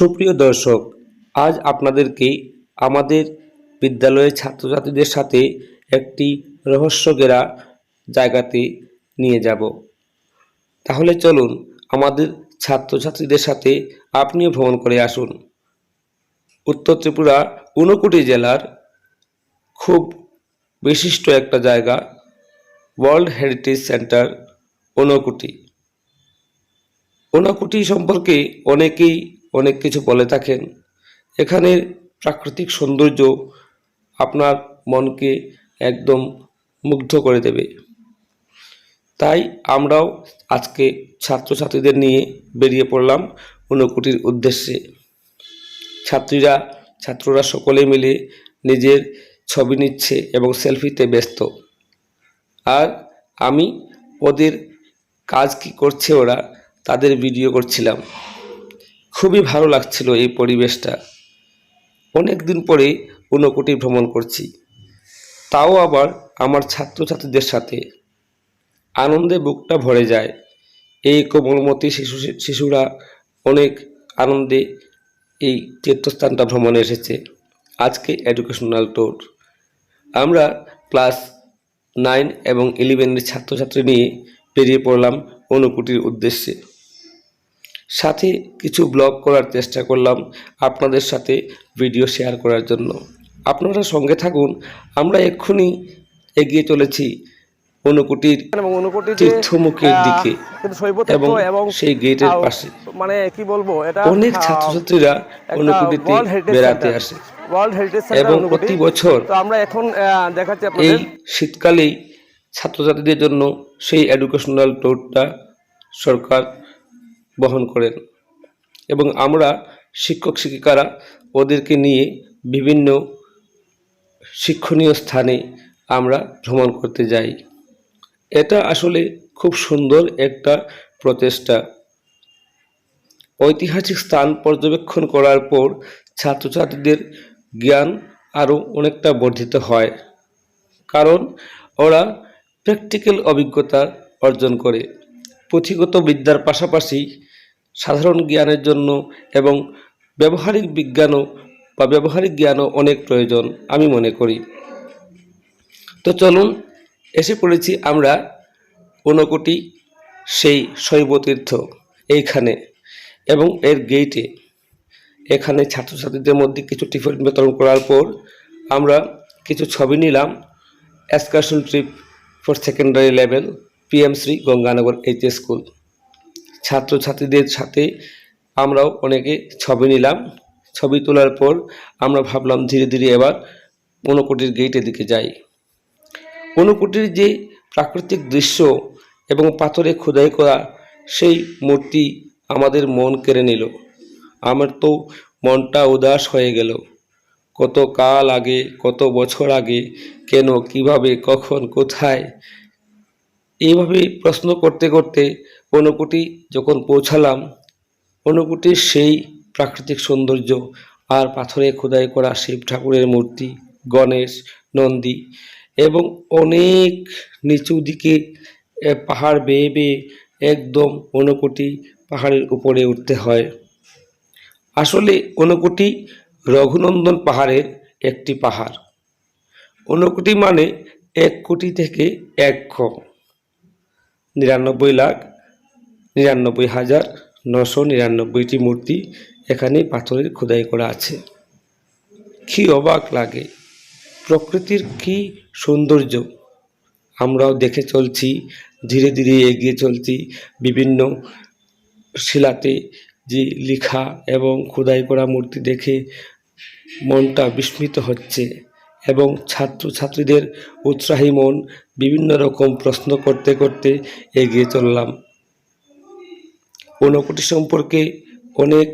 সুপ্রিয় দর্শক, আজ আপনাদেরকে আমাদের বিদ্যালয়ের ছাত্রছাত্রীদের সাথে একটি রহস্যঘেরা জায়গাতে নিয়ে যাব। তাহলে চলুন আমাদের ছাত্রছাত্রীদের সাথে আপনিও ভ্রমণ করে আসুন। উত্তর ত্রিপুরা ঊনকোটি জেলার খুব বিশিষ্ট একটা জায়গা, world heritage centre Unakoti. Unakoti সম্পর্কে অনেকেই অনেক কিছু বলে থাকেন এখানের প্রাকৃতিক সৌন্দর্য আপনার মনকে একদম মুগ্ধ করে দেবে। তাই আমরাও আজকে ছাত্রছাত্রীদের নিয়ে বেরিয়ে পড়লাম ঊনকোটির উদ্দেশ্যে। ছাত্রীরা, ছাত্ররা সকলে মিলে নিজের ছবি নিচ্ছে এবং সেলফিতে ব্যস্ত। আর আমি ওদের কাজ কি করছে ওরা, তাদের ভিডিও করছিলাম। খুবই ভালো লাগছিল এই পরিবেশটা। অনেক দিন পরে ঊনকোটি ভ্রমণ করছি। তাও আবার আমার ছাত্রছাত্রীদের সাথে। আনন্দে বুকটা ভরে যায়। এই কোমলমতি শিশু, শিশুরা অনেক আনন্দে এই তীর্থস্থানটা ভ্রমণে এসেছে। আজকে এডুকেশনাল ট্যুর আমরা ক্লাস নাইন এবং ইলেভেনের ছাত্রছাত্রী নিয়ে বেরিয়ে পড়লাম অনুকুটির উদ্দেশ্যে। সাথে কিছু ব্লগ করার চেষ্টা করলাম আপনাদের সাথে ভিডিও শেয়ার করার জন্য। আপনারা সঙ্গে থাকুন আমরা এক্ষুনি এগিয়ে চলেছি অনুকুটির তীর্থমুখের দিকে এবং সেই গেটের পাশে। মানে কি বলব এটা অনেক ছাত্রছাত্রীরা অনুকুটিতে বেড়াতে আসে। এবং প্রতি বছর আমরা এখন দেখাচ্ছি এই শীতকালেই ছাত্রছাত্রীদের জন্য সেই এডুকেশনাল ট্যুরটা সরকার বহন করেন। এবং আমরা শিক্ষক শিক্ষিকারা ওদেরকে নিয়ে বিভিন্ন শিক্ষণীয় স্থানে আমরা ভ্রমণ করতে যাই। এটা আসলে খুব সুন্দর একটা প্রচেষ্টা। ঐতিহাসিক স্থান পর্যবেক্ষণ করার পর ছাত্রছাত্রীদের জ্ঞান আরও অনেকটা বর্ধিত হয়। কারণ ওরা প্র্যাকটিক্যাল অভিজ্ঞতা অর্জন করে। পুঁথিগত বিদ্যার পাশাপাশি সাধারণ জ্ঞানের জন্য এবং ব্যবহারিক বিজ্ঞানও বা ব্যবহারিক জ্ঞানও অনেক প্রয়োজন, আমি মনে করি। তো চলুন, এসে পড়েছি আমরা ঊনকোটি সেই শৈবতীর্থ এইখানে এবং এর গেইটে। এখানে ছাত্রছাত্রীদের মধ্যে কিছু টিফিন বিতরণ করার পর আমরা কিছু ছবি নিলাম excursion trip for secondary level পিএমশ্রী Ganganagar H school ছাত্রছাত্রীদের সাথে আমরাও অনেকে ছবি নিলাম। ছবি তোলার পর আমরা ভাবলাম ধীরে ধীরে এবার ঊনকোটির গেটের দিকে যাই। ঊনকোটির যে প্রাকৃতিক দৃশ্য এবং পাথরে খোদাই করা সেই মূর্তি আমাদের মন কেড়ে নিল। আমার তো মনটা উদাস হয়ে গেল। কত কাল আগে, কত বছর আগে, কেন, কীভাবে, কখন, কোথায়, এইভাবে প্রশ্ন করতে করতে ঊনকোটি যখন পৌঁছালাম ঊনকোটির সেই প্রাকৃতিক সৌন্দর্য আর পাথরে খোদাই করা শিব ঠাকুরের মূর্তি, গণেশ, নন্দী এবং অনেক নিচু দিকে পাহাড় বেয়ে বেয়ে একদম ঊনকোটি পাহাড়ের উপরে উঠতে হয়। আসলে ঊনকোটি রঘুনন্দন পাহাড়ের একটি পাহাড়। ঊনকোটি মানে এক কোটি থেকে এক খ, নিরানব্বই লাখ নিরানব্বই হাজার নশো নিরানব্বইটি মূর্তি এখানে পাথরের খোদাই করা আছে। কি অবাক লাগে, প্রকৃতির কি সৌন্দর্য। আমরাও দেখে চলছি, ধীরে ধীরে এগিয়ে চলছি বিভিন্ন শিলাতে যে লেখা এবং খোদাই করা মূর্তি দেখে মনটা বিস্মিত হচ্ছে এবং ছাত্রছাত্রীদের উৎসাহী মন বিভিন্ন রকম প্রশ্ন করতে করতে এগিয়ে চললাম। ঊনকোটি সম্পর্কে অনেক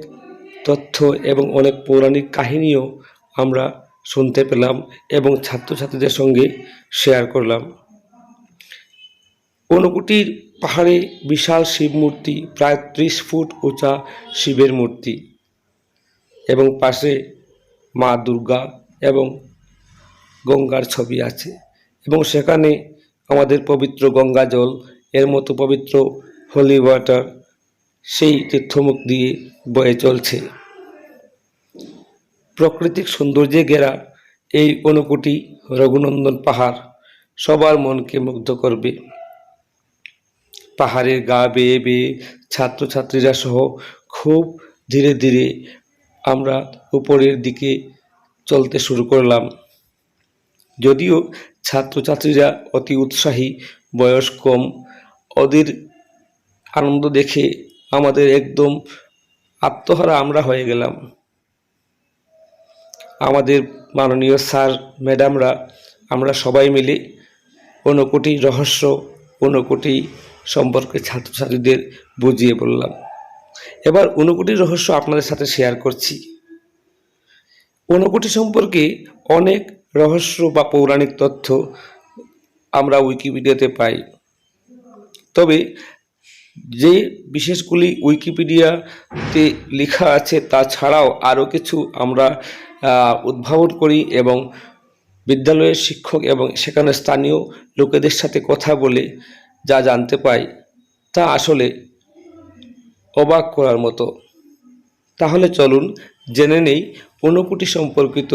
তথ্য এবং অনেক পৌরাণিক কাহিনীও আমরা শুনতে পেলাম এবং ছাত্রছাত্রীদের সঙ্গে শেয়ার করলাম। ঊনকোটির পাহাড়ে বিশাল শিব মূর্তি, প্রায় ত্রিশ ফুট উঁচা শিবের মূর্তি এবং পাশে মা দুর্গা এবং গঙ্গার ছবি আছে এবং সেখানে আমাদের পবিত্র গঙ্গা জল, এর মতো পবিত্র হোলি ওয়াটার সেই তীর্থমুখ দিয়ে বয়ে চলছে। প্রাকৃতিক সৌন্দর্যে ঘেরা এই অনুকুটি রঘুনন্দন পাহাড় সবার মনকে মুগ্ধ করবে। পাহাড়ের গা বেয়ে বেয়ে ছাত্রছাত্রীরা সহ খুব ধীরে ধীরে আমরা উপরের দিকে চলতে শুরু করলাম। যদিও ছাত্রছাত্রীরা অতি উৎসাহী, বয়স কম ওদের আনন্দ দেখে আমাদের একদম আত্মহারা আমরা হয়ে গেলাম। আমাদের মাননীয় স্যার, ম্যাডামরা, আমরা সবাই মিলে ঊনকোটি রহস্য, ঊনকোটি সম্পর্কে ছাত্রছাত্রীদের বুঝিয়ে বললাম। এবার ঊনকোটির রহস্য আপনাদের সাথে শেয়ার করছি। ঊনকোটি সম্পর্কে অনেক রহস্য বা পৌরাণিক তথ্য আমরা উইকিপিডিয়াতে পাই। তবে যে বিশেষগুলি উইকিপিডিয়াতে লেখা আছে, তাছাড়াও আরও কিছু আমরা উদ্ভাবন করি এবং বিদ্যালয়ের শিক্ষক এবং সেখানে স্থানীয় লোকেদের সাথে কথা বলে যা জানতে পাই, তা আসলে অবাক করার মতো। তাহলে চলুন জেনে নেই ঊনকোটি সম্পর্কিত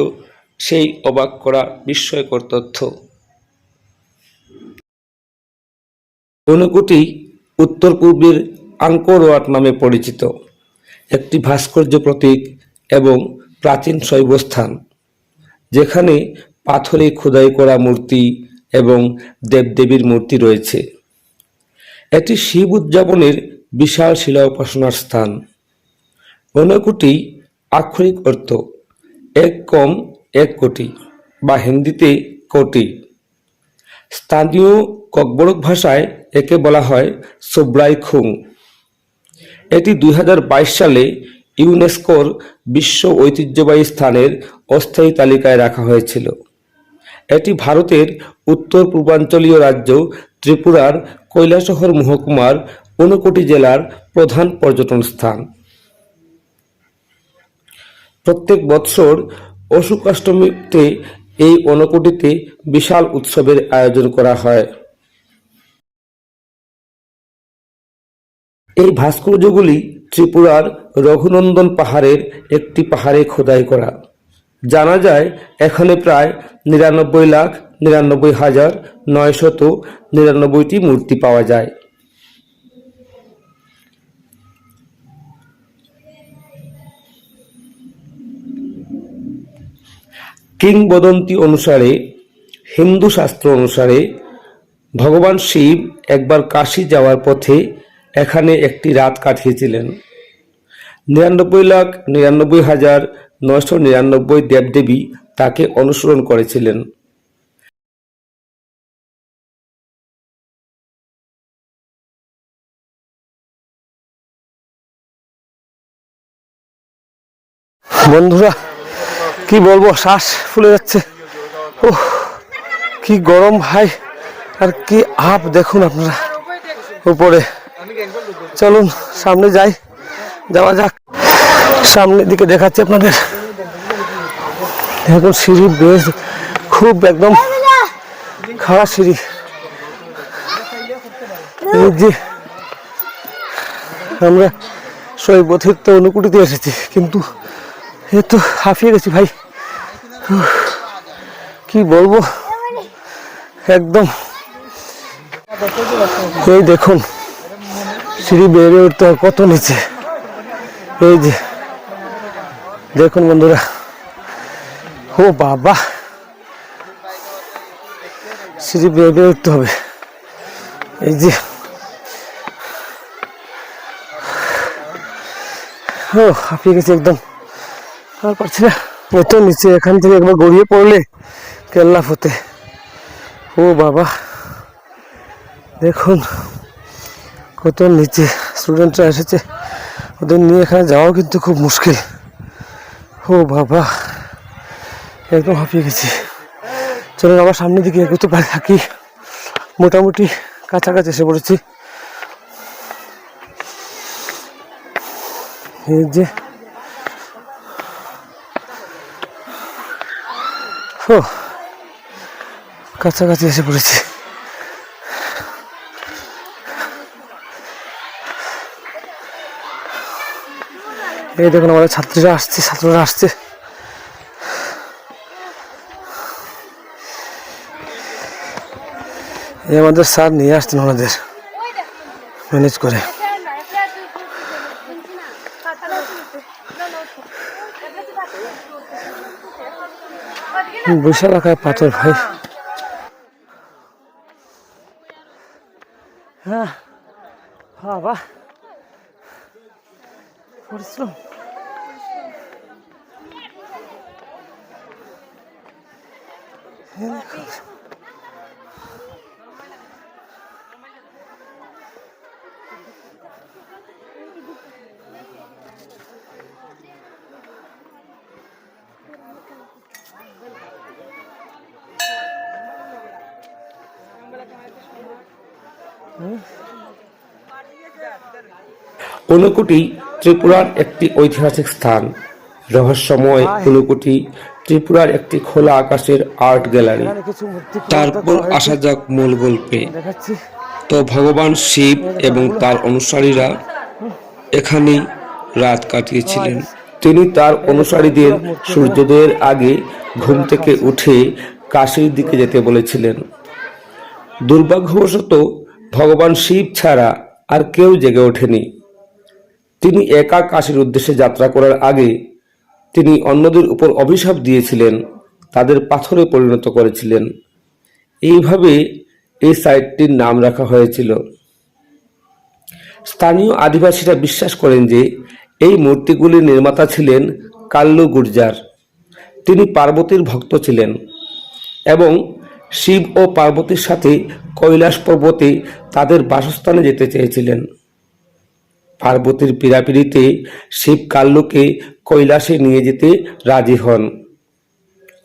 সেই অবাক করা বিস্ময়কর তথ্য। ঊনকোটি উত্তর পূর্বের আঙ্কর ওয়াট নামে পরিচিত। একটি ভাস্কর্য প্রতীক এবং প্রাচীন শৈবস্থান, যেখানে পাথরে খোদাই করা মূর্তি এবং দেবদেবীর মূর্তি রয়েছে। এটি শিব উদযাপনের বিশাল শিলা উপাসনার স্থান। ঊনকোটি আক্ষরিক অর্থ, এক কম এক কোটি বা হিন্দিতে কোটি। স্থানীয় ককবরক ভাষায় একে বলা হয় সোব্রাই খুং। এটি দুই হাজার বাইশ সালে ইউনেস্কোর বিশ্ব ঐতিহ্যবাহী স্থানের অস্থায়ী তালিকায় রাখা হয়েছিল। এটি ভারতের উত্তর পূর্বাঞ্চলীয় রাজ্য ত্রিপুরার কৈলাসহর মহকুমার ঊনকোটি জেলার প্রধান পর্যটন স্থান। প্রত্যেক বৎসর অশোকাষ্টমীতে এই ঊনকোটিতে বিশাল উৎসবের আয়োজন করা হয়। এই ভাস্কর্যগুলি ত্রিপুরার রঘুনন্দন পাহাড়ের একটি পাহাড়ে খোদাই করা। জানা যায়, এখানে প্রায় নিরানব্বই লাখ নিরানব্বই হাজার নয়শত নিরানব্বইটি মূর্তি পাওয়া যায়। কিংবদন্তি অনুসারে হিন্দু শাস্ত্র অনুসারে, ভগবান শিব একবার কাশী যাওয়ার পথে এখানে একটি রাত কাটিয়েছিলেন। নিরানব্বই লাখ নিরানব্বই হাজার নয়শো নিরানব্বই দেবদেবী তাকে অনুসরণ করেছিলেন। বন্ধুরা, কি বলব, শ্বাস ফুলে যাচ্ছে। ও কি গরম ভাই আর কি আপ দেখুন আপনারা উপরে। চলুন, সামনে যাই, যাওয়া যাক। সামনের দিকে দেখাচ্ছি আপনাদের। এখন সিঁড়ি বেশ, খুব একদম খারাপ সিঁড়ি। যে আমরা শৈবতীর্থ অনুকুটিতে এসেছি, কিন্তু এ তো হাঁপিয়ে গেছি ভাই। কি বলব? একদম। এই দেখুন সিঁড়ি বেড়ে উঠতে কত নিচে? এই যে, দেখুন বন্ধুরা। ও বাবা! সিঁড়ি বেয়ে উঠতে হবে। এই যে। ও, হাঁপিয়ে গেছে একদম। আর পারছি না। এত নিচে, এখান থেকে একবার গড়িয়ে পড়লে কেল্লা ফতে ও বাবা! দেখুন। কত নিচে স্টুডেন্টরা এসেছে। ওদের নিয়ে এখানে যাওয়াও কিন্তু খুব মুশকিল। ও বাবা একদম হাঁপিয়ে গেছি। চলুন আবার সামনের দিকে এগোতে পারি থাকি মোটামুটি কাছাকাছি এসে পড়েছি। এই যে। কাছাকাছি এসে পড়েছি। এই দেখুন আমাদের ছাত্রীরা আসছে, ছাত্ররা আসছে। এই আমাদের স্যার নিয়ে আসছেন ওনাদের, ম্যানেজ করে। বিশাল রাখায় পাথর ভাই। হ্যাঁ বাহ বাবা পরিশ্রম ঊনকোটি ত্রিপুরার একটি ঐতিহাসিক স্থান। রহস্যময় ঊনকোটি ত্রিপুরার একটি খোলা আকাশের আর্ট গ্যালারি। তারপর আসা যাক মূল গল্পে। তো ভগবান শিব এবং তার অনুসারীরা এখানেই রাত কাটিয়েছিলেন। তিনি তার অনুসারীদের সূর্যোদয়ের আগে ঘুম থেকে উঠে কাশীর দিকে যেতে বলেছিলেন। দুর্ভাগ্যবশত ভগবান শিব ছাড়া আর কেউ জেগে ওঠেনি। তিনি একা কাশীর উদ্দেশ্যে যাত্রা করার আগে তিনি অন্যদের উপর অভিশাপ দিয়েছিলেন, তাদের পাথরে পরিণত করেছিলেন। এইভাবে এই সাইটটির নাম রাখা হয়েছিল। স্থানীয় আদিবাসীরা বিশ্বাস করেন যে এই মূর্তিগুলির নির্মাতা ছিলেন কাল্লু গুর্জার। তিনি পার্বতীর ভক্ত ছিলেন এবং শিব ও পার্বতীর সাথে কৈলাস পর্বতে তাদের বাসস্থানে যেতে চেয়েছিলেন। পার্বতীর পীড়াপিড়িতে শিব কাল্লুকে কৈলাসে নিয়ে যেতে রাজি হন।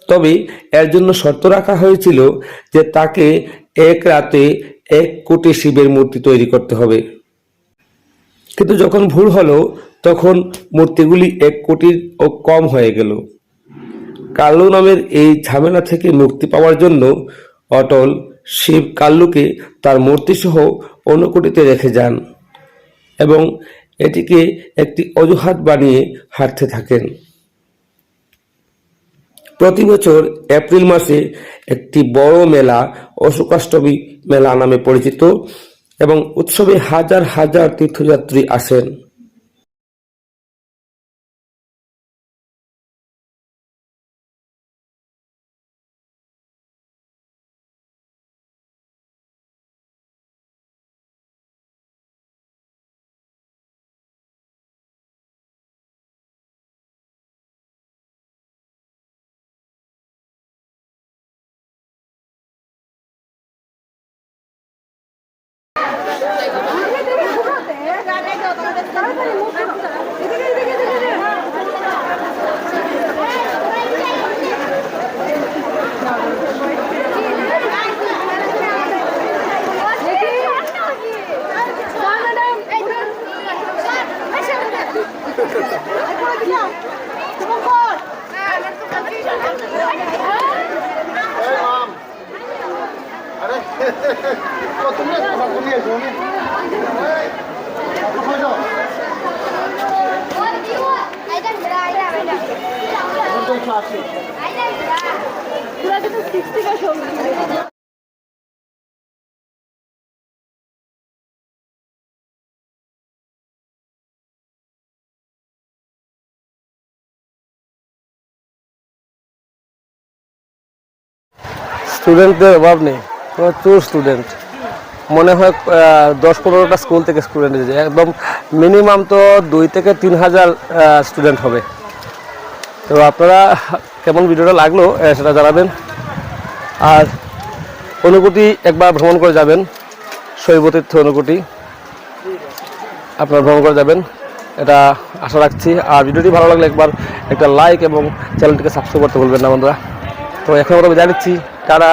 তবে এর জন্য শর্ত রাখা হয়েছিল যে তাকে এক রাতে এক কোটি শিবের মূর্তি তৈরি করতে হবে। কিন্তু যখন ভুল হলো, তখন মূর্তিগুলি এক কোটির ও কম হয়ে গেল। কাল্লু নামের এই ঝামেলা থেকে মুক্তি পাওয়ার জন্য অটল শিব কাল্লুকে তার মূর্তিসহ অনুকোটিতে রেখে যান। এবং এটিকে একটি অজুহাত বানিয়ে হাঁটতে থাকেন। প্রতি বছর এপ্রিল মাসে একটি বড় মেলা, অশোকাষ্টমী মেলা নামে পরিচিত এবং উৎসবে হাজার হাজার তীর্থযাত্রী আসেন। তাড়াতাড়ি স্টুডেন্টদের অভাব নেই, প্রচুর স্টুডেন্ট। মনে হয় দশ পনেরোটা স্কুল থেকে স্টুডেন্ট একদম মিনিমাম তো দুই থেকে তিন হাজার স্টুডেন্ট হবে। তো আপনারা কেমন ভিডিওটা লাগল সেটা জানাবেন। আর অনুকুটি একবার ভ্রমণ করে যাবেন শৈবতীর্থ অনুকুটি। আপনারা ভ্রমণ করে যাবেন, এটা আশা রাখছি। আর ভিডিওটি ভালো লাগলে একবার একটা লাইক এবং চ্যানেলটিকে সাবস্ক্রাইব করতে বলবেন না বন্ধুরা। তো এখন আমরা জানাচ্ছি নিচ্ছি। তারা